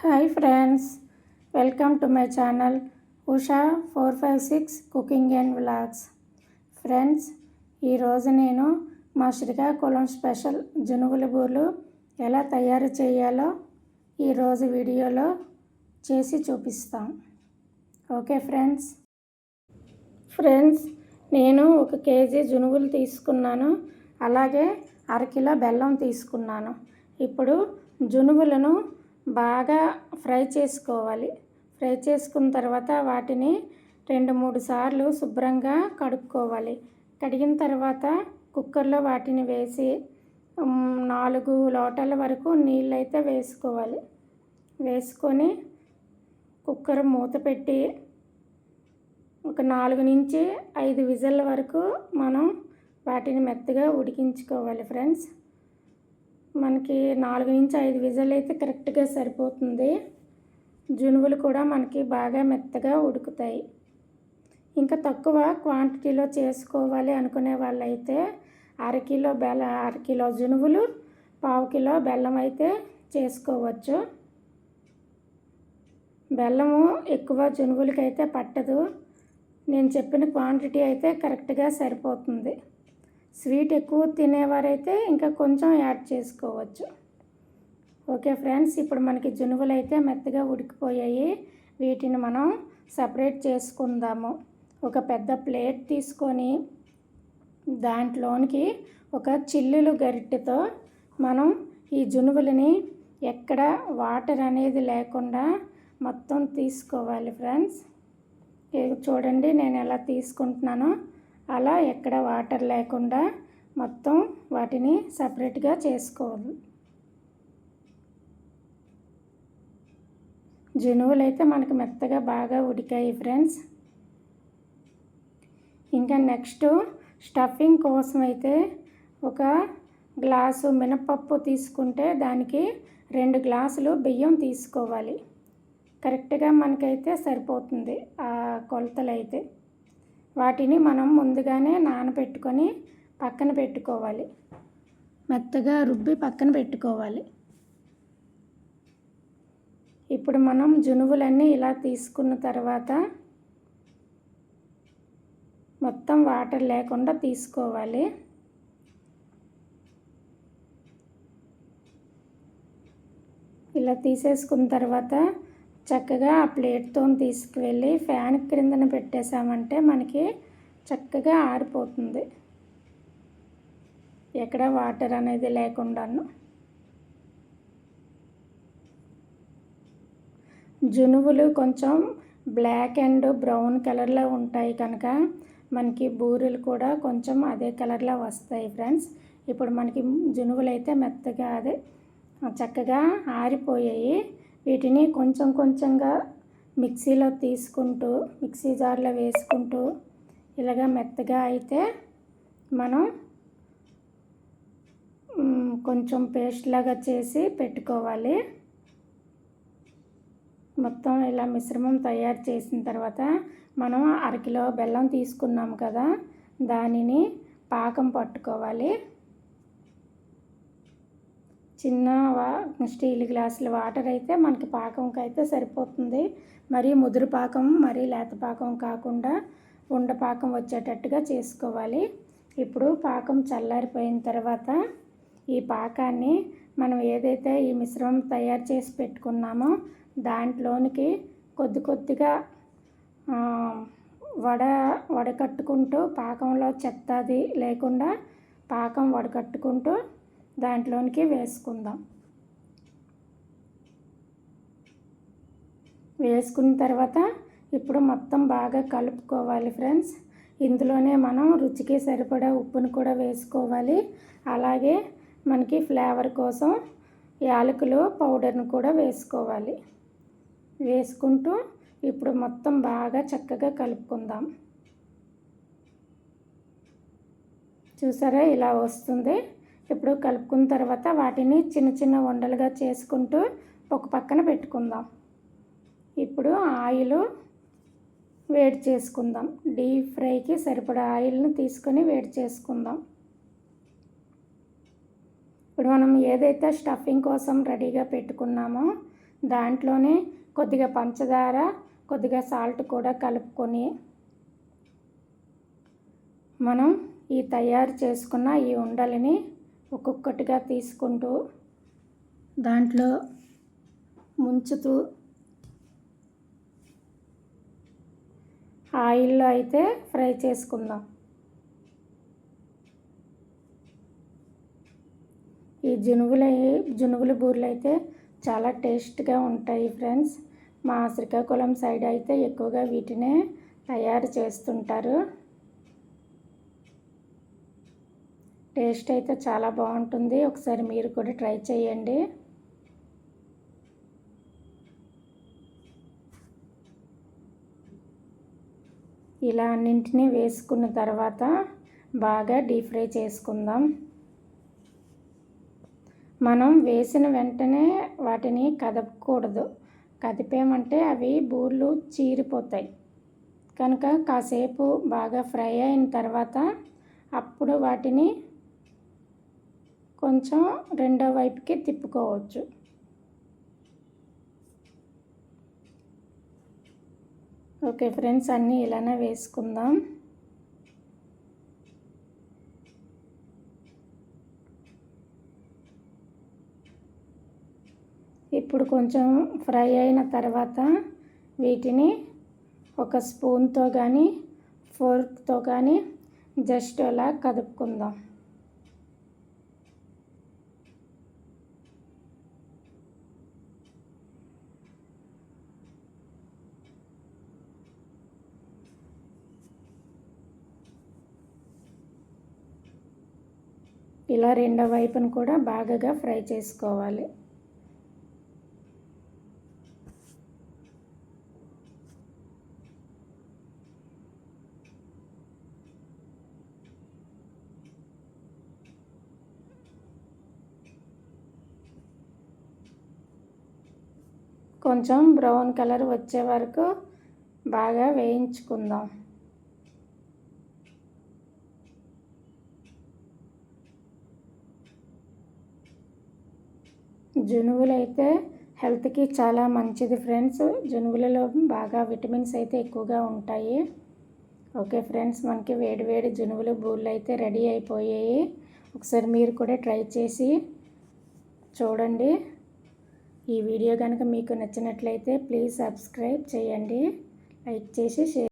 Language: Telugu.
Hi friends welcome to my channel Usha four five six cooking and vlogs. Friends ఈరోజు నేను మా శ్రీకాకుళం స్పెషల్ జునుగుల బూర్లు ఎలా తయారు చేయాలో ఈరోజు వీడియోలో చేసి చూపిస్తాం. Okay friends? ఫ్రెండ్స్ నేను ఒక కేజీ జునుగులు తీసుకున్నాను అలాగే అరకిలో బెల్లం తీసుకున్నాను. ఇప్పుడు జునుగులను బాగా ఫ్రై చేసుకోవాలి. ఫ్రై చేసుకున్న తర్వాత వాటిని రెండు మూడు సార్లు శుభ్రంగా కడుక్కోవాలి. కడిగిన తర్వాత కుక్కర్లో వాటిని వేసి నాలుగు లోటల వరకు నీళ్ళు అయితే వేసుకోవాలి. వేసుకొని కుక్కర్ మూత పెట్టి ఒక నాలుగు నుంచి ఐదు విజిల్ల వరకు మనం వాటిని మెత్తగా ఉడికించుకోవాలి ఫ్రెండ్స్. మనకి నాలుగు నుంచి ఐదు విజిల్ అయితే కరెక్ట్గా సరిపోతుంది. జునువులు కూడా మనకి బాగా మెత్తగా ఉడుకుతాయి. ఇంకా తక్కువ క్వాంటిటీలో చేసుకోవాలి అనుకునే వాళ్ళైతే అరకిలో బెల్ల అరకిలో జునువులు పావు కిలో బెల్లం అయితే చేసుకోవచ్చు. బెల్లము ఎక్కువ జునువులకి అయితే పట్టదు. నేను చెప్పిన క్వాంటిటీ అయితే కరెక్ట్గా సరిపోతుంది. స్వీట్ ఎక్కువ తినేవారైతే ఇంకా కొంచెం యాడ్ చేసుకోవచ్చు. ఓకే ఫ్రెండ్స్ ఇప్పుడు మనకి జునుగులు అయితే మెత్తగా ఉడికిపోయాయి. వీటిని మనం సపరేట్ చేసుకుందాము. ఒక పెద్ద ప్లేట్ తీసుకొని దాంట్లోనికి ఒక చిల్లులు గరిటెతో మనం ఈ జునువులని ఎక్కడ వాటర్ అనేది లేకుండా మొత్తం తీసుకోవాలి ఫ్రెండ్స్. చూడండి నేను ఎలా తీసుకుంటున్నానో. అలా ఎక్కడ వాటర్ లేకుండా మొత్తం వాటిని సపరేట్గా చేసుకోవాలి. జనువులు అయితే మనకు మెత్తగా బాగా ఉడికాయి ఫ్రెండ్స్. ఇంకా నెక్స్ట్ స్టఫింగ్ కోసం అయితే ఒక గ్లాసు మినపప్పు తీసుకుంటే దానికి రెండు గ్లాసులు బియ్యం తీసుకోవాలి. కరెక్ట్గా మనకైతే సరిపోతుంది ఆ కొలతలు అయితే వాటిని మనం ముందుగానే నానబెట్టుకొని పక్కన పెట్టుకోవాలి. మెత్తగా రుబ్బి పక్కన పెట్టుకోవాలి. ఇప్పుడు మనం జునువులన్నీ ఇలా తీసుకున్న తర్వాత మొత్తం వాటర్ లేకుండా తీసుకోవాలి. ఇలా తీసేసుకున్న తర్వాత చక్కగా ఆ ప్లేట్తో తీసుకువెళ్ళి ఫ్యాన్ క్రిందన పెట్టేశామంటే మనకి చక్కగా ఆరిపోతుంది. ఎక్కడ వాటర్ అనేది లేకుండాను. జునువులు కొంచెం బ్లాక్ అండ్ బ్రౌన్ కలర్లో ఉంటాయి కనుక మనకి బూరెలు కూడా కొంచెం అదే కలర్లో వస్తాయి ఫ్రెండ్స్. ఇప్పుడు మనకి జునువులు అయితే మెత్తగా అదే చక్కగా ఆరిపోయాయి. వీటిని కొంచెం కొంచెంగా మిక్సీలో తీసుకుంటూ మిక్సీ జార్లో వేసుకుంటూ ఇలాగ మెత్తగా అయితే మనం కొంచెం పేస్ట్ లాగా చేసి పెట్టుకోవాలి. మొత్తం ఇలా మిశ్రమం తయారు చేసిన తర్వాత మనం అరకిలో బెల్లం తీసుకున్నాం కదా దానిని పాకం పట్టుకోవాలి. చిన్న స్టీల్ గ్లాసుల వాటర్ అయితే మనకి పాకంకి అయితే సరిపోతుంది. మరీ ముదురు పాకం మరీ లేత పాకం కాకుండా ఉండ పాకం వచ్చేటట్టుగా చేసుకోవాలి. ఇప్పుడు పాకం చల్లారిపోయిన తర్వాత ఈ పాకాన్ని మనం ఏదైతే ఈ మిశ్రమం తయారు చేసి పెట్టుకున్నామో దాంట్లోనికి కొద్ది కొద్దిగా వడ వడకట్టుకుంటూ పాకంలో చెత్త అది లేకుండా పాకం వడకట్టుకుంటూ దాంట్లోనికి వేసుకుందాం. వేసుకున్న తర్వాత ఇప్పుడు మొత్తం బాగా కలుపుకోవాలి ఫ్రెండ్స్. ఇందులోనే మనం రుచికి సరిపడా ఉప్పును కూడా వేసుకోవాలి. అలాగే మనకి ఫ్లేవర్ కోసం యాలకులు పౌడర్ను కూడా వేసుకోవాలి. వేసుకుంటూ ఇప్పుడు మొత్తం బాగా చక్కగా కలుపుకుందాం. చూసారా? ఇలా వస్తుంది. ఇప్పుడు కలుపుకున్న తర్వాత వాటిని చిన్న చిన్న వండలుగా చేసుకుంటూ ఒక పక్కన పెట్టుకుందాం. ఇప్పుడు ఆయిల్ వేడి చేసుకుందాం. డీప్ ఫ్రైకి సరిపడా ఆయిల్ని తీసుకొని వేడి చేసుకుందాం. ఇప్పుడు మనం ఏదైతే స్టఫింగ్ కోసం రెడీగా పెట్టుకున్నామో దాంట్లోనే కొద్దిగా పంచదార కొద్దిగా సాల్ట్ కూడా కలుపుకొని మనం ఈ తయారు చేసుకున్న ఈ ఉండలని ఒక్కొక్కటిగా తీసుకుంటూ దాంట్లో ముంచుతూ ఆయిల్లో అయితే ఫ్రై చేసుకుందాం. ఈ జునుగులు జునుగుల బూరెలు అయితే చాలా టేస్ట్గా ఉంటాయి ఫ్రెండ్స్. మా శ్రీకాకుళం సైడ్ అయితే ఎక్కువగా వీటినే తయారు చేస్తుంటారు. టేస్ట్ అయితే చాలా బాగుంటుంది. ఒకసారి మీరు కూడా ట్రై చేయండి. ఇలా అన్నింటినీ వేసుకున్న తర్వాత బాగా డీప్ ఫ్రై చేసుకుందాం. మనం వేసిన వెంటనే వాటిని కదపకూడదు. కదిపామంటే అవి బూర్లు చీరిపోతాయి. కనుక కాసేపు బాగా ఫ్రై అయిన తర్వాత అప్పుడు వాటిని కొంచెం రెండో వైపుకి తిప్పుకోవచ్చు. ఓకే ఫ్రెండ్స్ అన్నీ ఇలానే వేసుకుందాం. ఇప్పుడు కొంచెం ఫ్రై అయిన తర్వాత వీటిని ఒక స్పూన్తో కానీ ఫోర్క్తో కానీ జస్ట్ అలా కదుపుకుందాం. ఇలా రెండో వైపును కూడా బాగా ఫ్రై చేసుకోవాలి. కొంచెం బ్రౌన్ కలర్ వచ్చే వరకు బాగా వేయించుకుందాం. జునువులు అయితే హెల్త్కి చాలా మంచిది ఫ్రెండ్స్. జనువులలో బాగా విటమిన్స్ అయితే ఎక్కువగా ఉంటాయి. ఓకే ఫ్రెండ్స్ మనకి వేడి వేడి బూళ్ళు అయితే రెడీ అయిపోయాయి. ఒకసారి మీరు కూడా ట్రై చేసి చూడండి. ఈ వీడియో కనుక మీకు నచ్చినట్లయితే ప్లీజ్ సబ్స్క్రైబ్ చేయండి. లైక్ చేసి షేర్